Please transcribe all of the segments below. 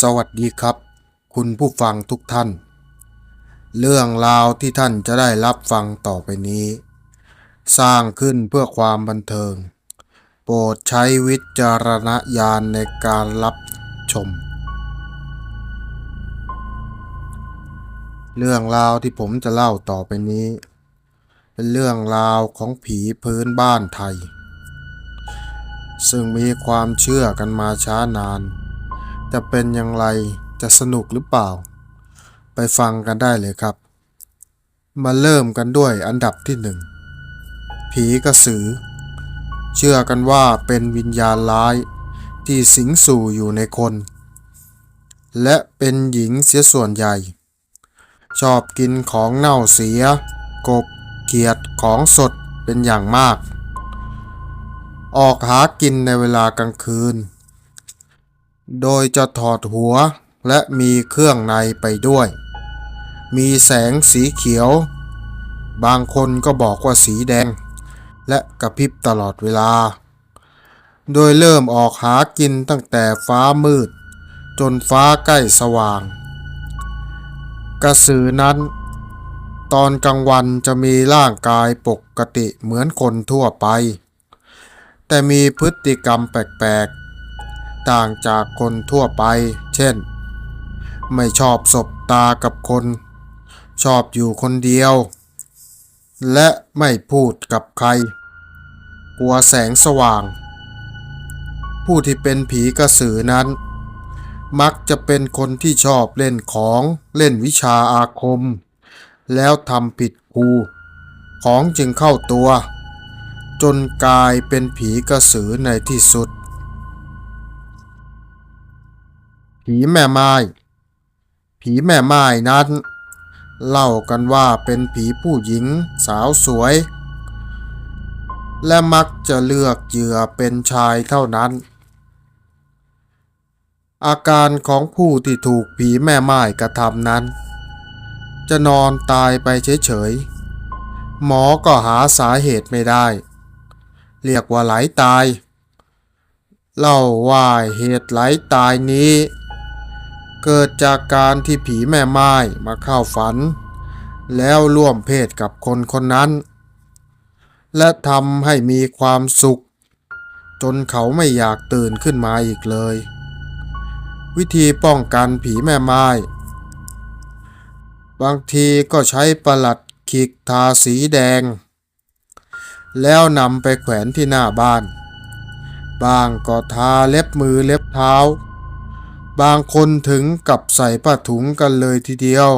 สวัสดีครับ คุณผู้ฟังทุกท่าน เรื่องราวที่ท่านจะได้รับฟังต่อไปนี้ สร้างขึ้นเพื่อความบันเทิง โปรดใช้วิจารณญาณในการรับชม เรื่องราวที่ผมจะเล่าต่อไปนี้ เป็นเรื่องราวของผีพื้นบ้านไทย ซึ่งมีความเชื่อกันมาช้านาน จะเป็นอย่างไรจะสนุกหรือเปล่า ไปฟังกันได้เลยครับ มาเริ่มกันด้วยอันดับที่หนึ่งผีกระสือ เชื่อกันว่าเป็นวิญญาณร้ายที่สิงสู่อยู่ในคน และเป็นหญิงเสียส่วนใหญ่ ชอบกินของเน่าเสีย กบเขียดของสดเป็นอย่างมาก ออกหากินในเวลากลางคืน โดยจะถอดหัวและมีเครื่องในไปด้วย มีแสงสีเขียว บางคนก็บอกว่าสีแดง และกระพริบตลอดเวลา โดยเริ่มออกหากินตั้งแต่ฟ้ามืด จนฟ้าใกล้สว่าง กระสือนั้น ตอนกลางวันจะมีร่างกายปกติเหมือนคนทั่วไป แต่มีพฤติกรรมแปลกๆ ต่างจากคนทั่วไป เช่น ไม่ชอบสบตากับคน ชอบอยู่คนเดียว และไม่พูดกับใคร กลัวแสงสว่าง ผู้ที่เป็นผีกระสือนั้น มักจะเป็นคนที่ชอบเล่นของเล่นวิชาอาคม แล้วทำผิดครูของจึงเข้าตัว จนกลายเป็นผีกระสือในที่สุด ผีแม่ไม้ ผีแม่ไม้นั้น เล่ากันว่าเป็นผีผู้หญิงสาวสวย และมักจะเลือกเหยื่อเป็นชายเท่านั้น อาการของผู้ที่ถูกผีแม่ไม้กระทำนั้น จะนอนตายไปเฉยๆ หมอก็หาสาเหตุไม่ได้ เรียกว่าไหลาตายเล่าว่าเหตุไหลตายนี้ เกิดจากการที่ผีแม่ไม้มาเข้าฝัน แล้วร่วมเพศกับคนคนนั้น และทำให้มีความสุข จนเขาไม่อยากตื่นขึ้นมาอีกเลย วิธีป้องกันผีแม่ไม้บางทีก็ใช้ประหลัดขิกทาสีแดง แล้วนำไปแขวนที่หน้าบ้าน บางก็ทาเล็บมือเล็บเท้า บางคนถึงกับใส่ผ้าถุงกันเลยทีเดียว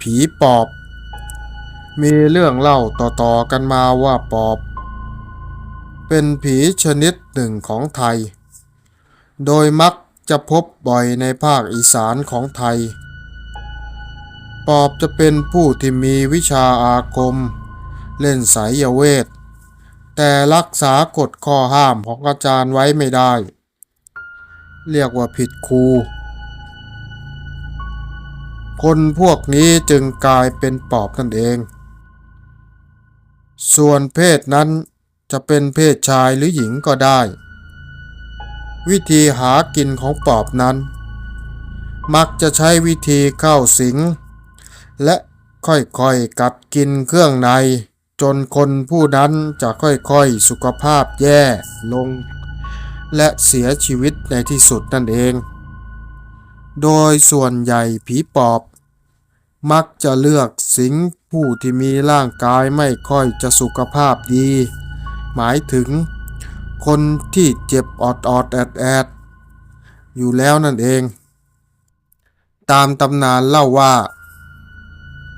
ผีปอบ มีเรื่องเล่าต่อๆกันมาว่าปอบ เป็นผีชนิดหนึ่งของไทย โดยมักจะพบบ่อยในภาคอีสานของไทย ปอบจะเป็นผู้ที่มีวิชาอาคม เล่นไสยเวทแต่รักษากฎข้อห้ามของอาจารย์ไว้ไม่ได้ เรียกว่าผิดครู คนพวกนี้จึงกลายเป็นปอบนั่นเอง ส่วนเพศนั้นจะเป็นเพศชายหรือหญิงก็ได้ วิธีหากินของปอบนั้น มักจะใช้วิธีเข้าสิง และค่อยๆกัดกินเครื่องใน จนคนผู้นั้นจะค่อยๆสุขภาพแย่ลง และเสียชีวิตในที่สุดนั่นเอง โดยส่วนใหญ่ผีปอบ มักจะเลือกสิงผู้ที่มีร่างกายไม่ค่อยจะสุขภาพดี หมายถึง คนที่เจ็บออดออดแอดแอดอยู่แล้วนั่นเอง ตามตำนานเล่าว่า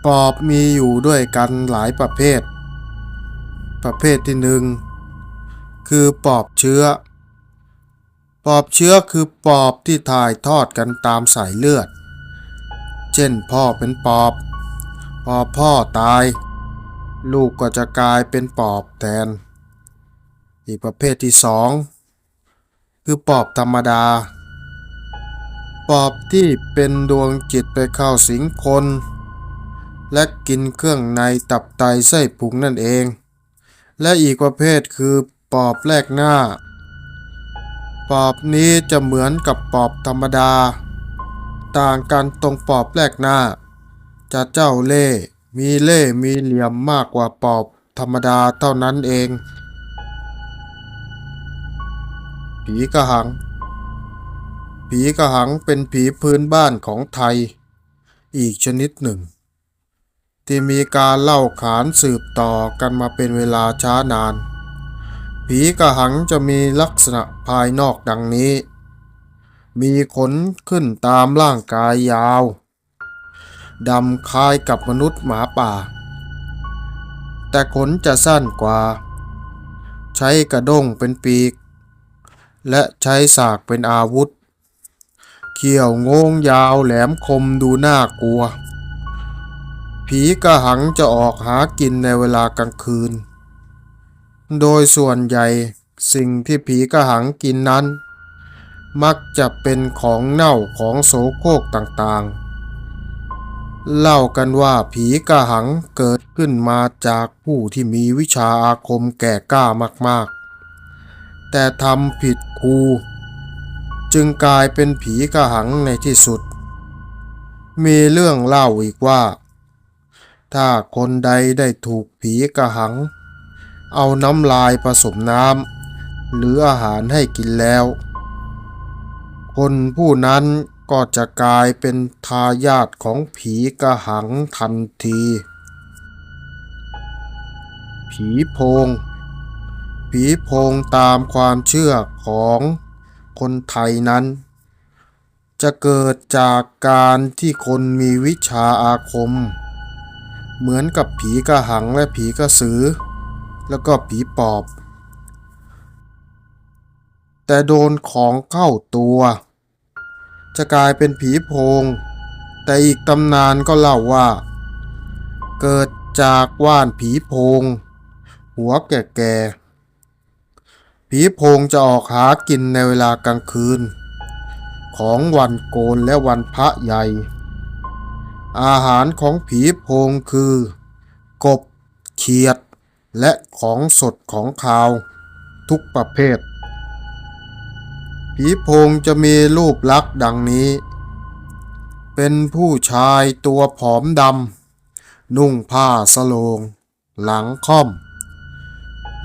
ปอบมีอยู่ด้วยกันหลายประเภท ประเภทที่หนึ่งคือปอบเชื้อ ปอบเชื้อคือปอบที่ถ่ายทอดกันตามสายเลือด เช่นพ่อเป็นปอบ พอพ่อตาย ลูกก็จะกลายเป็นปอบแทน อีกประเภทที่สองคือปอบธรรมดา ปอบที่เป็นดวงจิตไปเข้าสิงคน และกินเครื่องในตับไตไส้พุงนั่นเอง และอีกประเภทคือปอบแลกหน้า ปอบนี้จะเหมือนกับปอบธรรมดา ต่างกันตรงปอบแรกหน้า จะเจ้าเล่ มีเล่ มีเหลี่ยมมากกว่าปอบธรรมดาเท่านั้นเอง ผีกระหัง ผีกระหังเป็นผีพื้นบ้านของไทย อีกชนิดหนึ่ง ที่มีการเล่าขานสืบต่อกันมาเป็นเวลาช้านาน ผีกระหังจะมีลักษณะภายนอกดังนี้ มีขนขึ้นตามร่างกายยาว ดำคล้ายกับมนุษย์หมาป่า แต่ขนจะสั้นกว่า ใช้กระด้งเป็นปีก และใช้สากเป็นอาวุธ เขี้ยวงงยาวแหลมคมดูน่ากลัว ผีกระหังจะออกหากินในเวลากลางคืน โดยส่วนใหญ่สิ่งที่ผีกระหังกินนั้น มักจะเป็นของเน่าของโสโครกต่างๆ เล่ากันว่าผีกระหังเกิดขึ้นมาจากผู้ที่มีวิชาอาคมแก่กล้ามากๆ แต่ทำผิดครูจึงกลายเป็นผีกระหังในที่สุด มีเรื่องเล่าอีกว่า ถ้าคนใดได้ถูกผีกระหัง เอาน้ำลายผสมน้ำหรืออาหารให้กินแล้ว คนผู้นั้นก็จะกลายเป็นทายาทของผีกระหังทันที ผีโพง ผีโพงตามความเชื่อของคนไทยนั้น จะเกิดจากการที่คนมีวิชาอาคม เหมือนกับผีกระหังและผีกระสือ แล้วก็ผีปอบ แต่โดนของเข้าตัว จะกลายเป็นผีโพง แต่อีกตำนานก็เล่าว่า เกิดจากว่านผีโพง หัวแก่ๆผีโพงจะออกหากินในเวลากลางคืน ของวันโกนและวันพระใหญ่ อาหารของผีโพงคือ กบเขียด และของสดของขาว ทุกประเภท ผีโพงจะมีรูปลักษณ์ดังนี้ เป็นผู้ชายตัวผอมดำ นุ่งผ้าสโลง หลังค่อม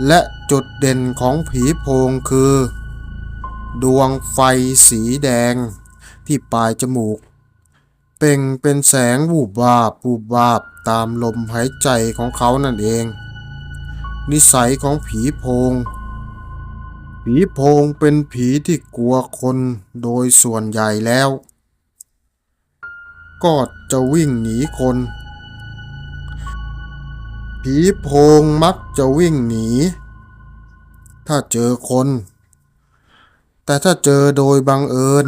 และจุดเด่นของผีโพงคือ ดวงไฟสีแดง ที่ปลายจมูก เป่งเป็นแสงวูบวาบวูบวาบตามลมหายใจของเขานั่นเอง นิสัยของผีโพง ผีโพงเป็นผีที่กลัวคนโดยส่วนใหญ่แล้ว ก็จะวิ่งหนีคน ผีโพงมักจะวิ่งหนี ถ้าเจอคน แต่ถ้าเจอโดยบังเอิญ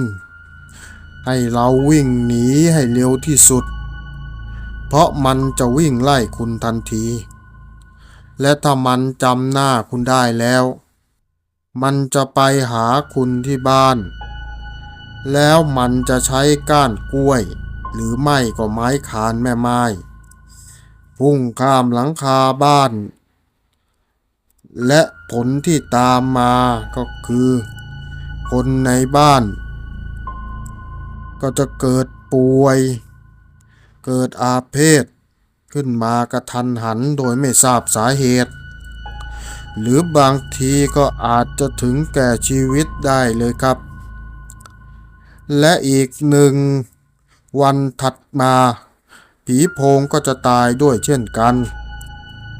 ให้เราวิ่งหนีให้เร็วที่สุด เพราะมันจะวิ่งไล่คุณทันที และถ้ามันจำหน้าคุณได้แล้ว มันจะไปหาคุณที่บ้าน แล้วมันจะใช้ก้านกล้วย หรือไม่ก็ไม้คานแม่ไม้พุ่งข้ามหลังคาบ้าน และผลที่ตามมาก็คือ คนในบ้าน ก็จะเกิดป่วย เกิดอาเพศ ขึ้นมากระทันหันโดยไม่ทราบสาเหตุ หรือบางทีก็อาจจะถึงแก่ชีวิตได้เลยครับ และอีกหนึ่งวันถัดมา ผีโพงก็จะตายด้วยเช่นกัน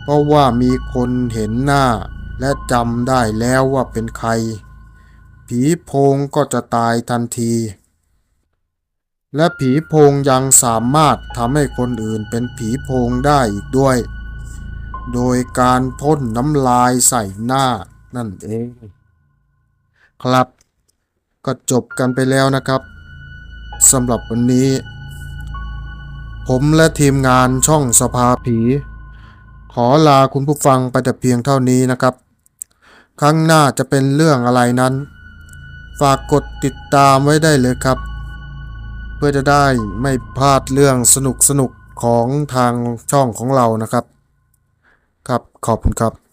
เพราะว่ามีคนเห็นหน้าและจำได้แล้วว่าเป็นใคร ผีโพงก็จะตายทันที และผีโพงยังสามารถทำให้คนอื่นเป็นผีโพงได้อีกด้วย โดยการพ่นน้ำลายใส่หน้านั่นเอง ครับ ก็จบกันไปแล้วนะครับสำหรับวันนี้ ผมและทีมงานช่องสภาผี ขอลาคุณผู้ฟังไปแต่เพียงเท่านี้นะครับ ครั้งหน้าจะเป็นเรื่องอะไรนั้น ฝากกดติดตามไว้ได้เลยครับ เพื่อจะได้ไม่พลาดเรื่องสนุกสนุกของทางช่องของเรานะครับ ครับขอบคุณครับ